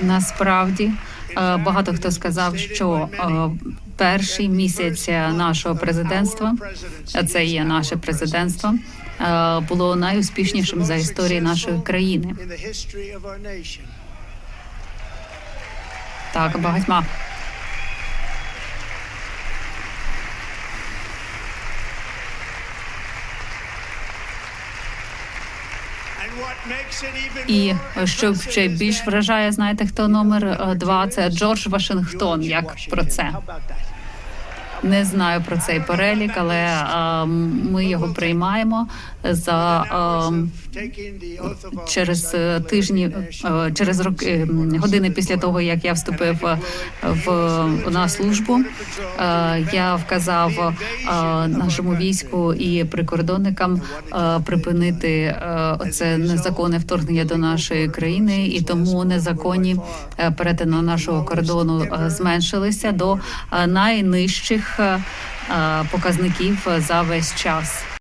Насправді е, багато хто сказав, що е, перший місяць нашого президентства, це є наше президентство, е, було найуспішнішим за історії нашої країни. Так, багатьма. І що ще більш вражає, знаєте, хто номер е, два? Це Джордж Вашингтон. Як про це? Не знаю про цей перелік, але е, ми його приймаємо за е, через е, тижні, е, через роки години після того, як я вступив е, в на службу. Е, Я вказав е, нашому війську і прикордонникам е, припинити е, це незаконне вторгнення до нашої країни, і тому незаконні перетину нашого кордону зменшилися до найнижчих показників за весь час.